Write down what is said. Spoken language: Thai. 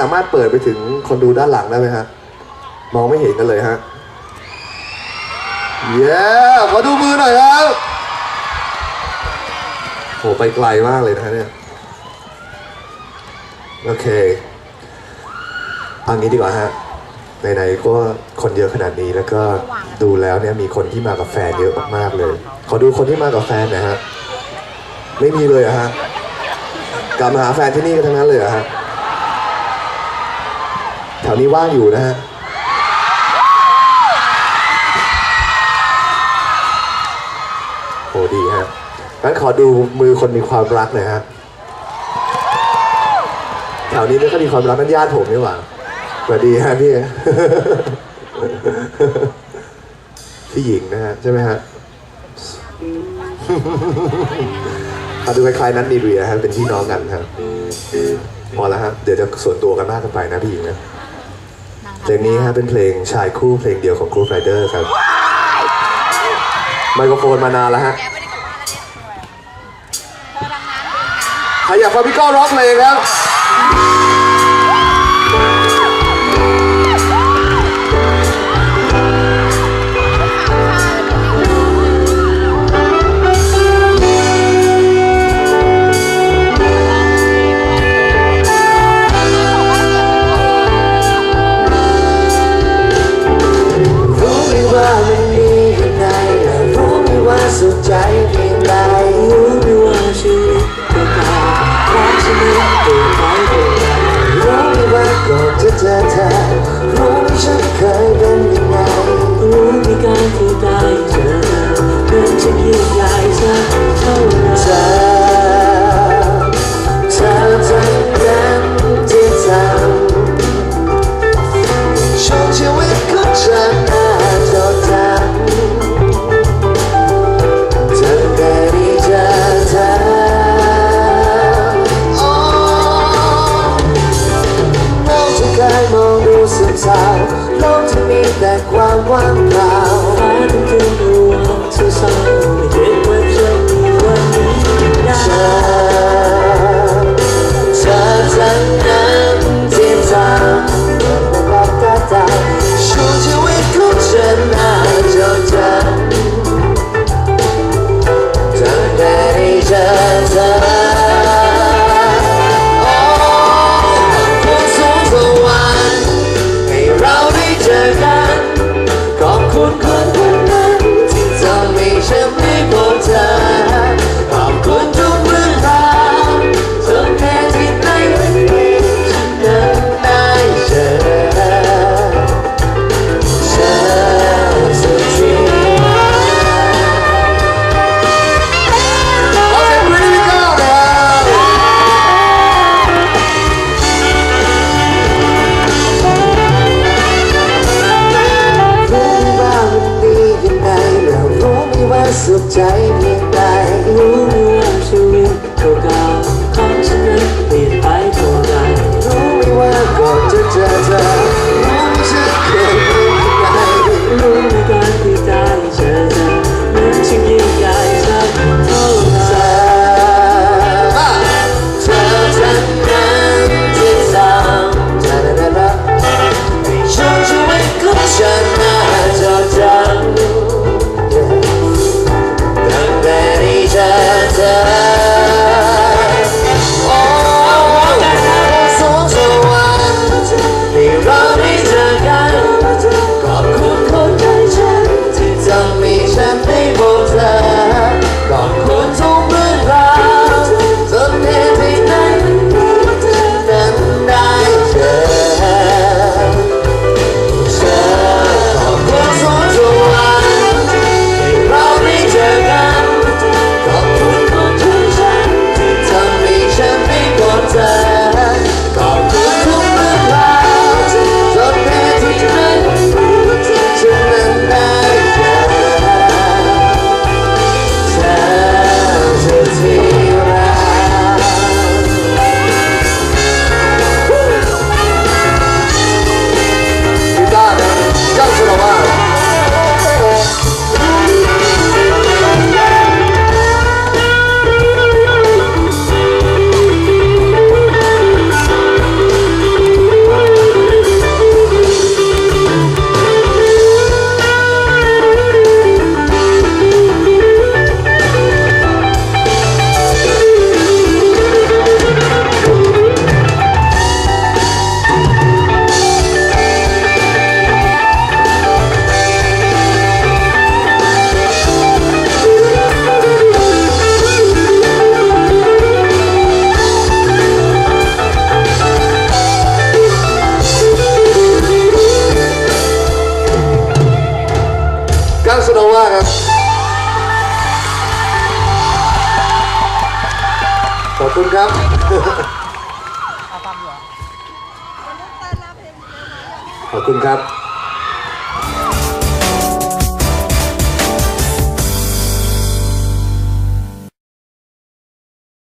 สามารถเปิดไปถึงคนดูด้านหลังได้ไหมฮะ มองไม่เห็นกันเลยฮะ เย้ขอดูมือหน่อยครับโหไปไกลมากเลยนะฮะเนี่ย โอเคเอางี้ดีกว่าฮะไหนๆก็คนเยอะขนาดนี้แล้วก็ดูแล้วเนี่ยมีคนที่มากับแฟนเยอะมากๆเลย ขอดูคนที่มากับแฟนหน่อยฮะ ไม่มีเลยอะฮะ กลับมาหาแฟนที่นี่กันทั้งนั้นเลยอะฮะ ถวนี้ว่างอยู่นะฮะโหดีฮะงั้นขอดูมือคนมีความรักหน่อยฮะแถวนี้ไม่ค่อยมีความรักนั่นญาติผมนี่หว่าสวัสดีฮะพี่ พี่หญิงนะฮะใช่ไหมฮะเอาดูคล้ายๆนั้นดีเรียฮะเป็นพี่น้องกันครับพอแล้วฮะเดี๋ยวจะส่วนตัวกันมากกันไปนะพี่หญิงนะ เพลงนี้ฮะเป็นเพลงชายคู่เพลงเดียวของ Groove Rider ครับ ไมโครโฟนมานานแล้วฮะแกไม่ได้กลับบ้านแล้วเนี่ยเธอดังนั้นใครอยากฟังพี่ก้องร้องเพลงครับ dificuldade. คนคนนั้นที่จะไม่ฉันไม่พอใครัสโนว่าครับขอบคุณครับขอบคุณครับ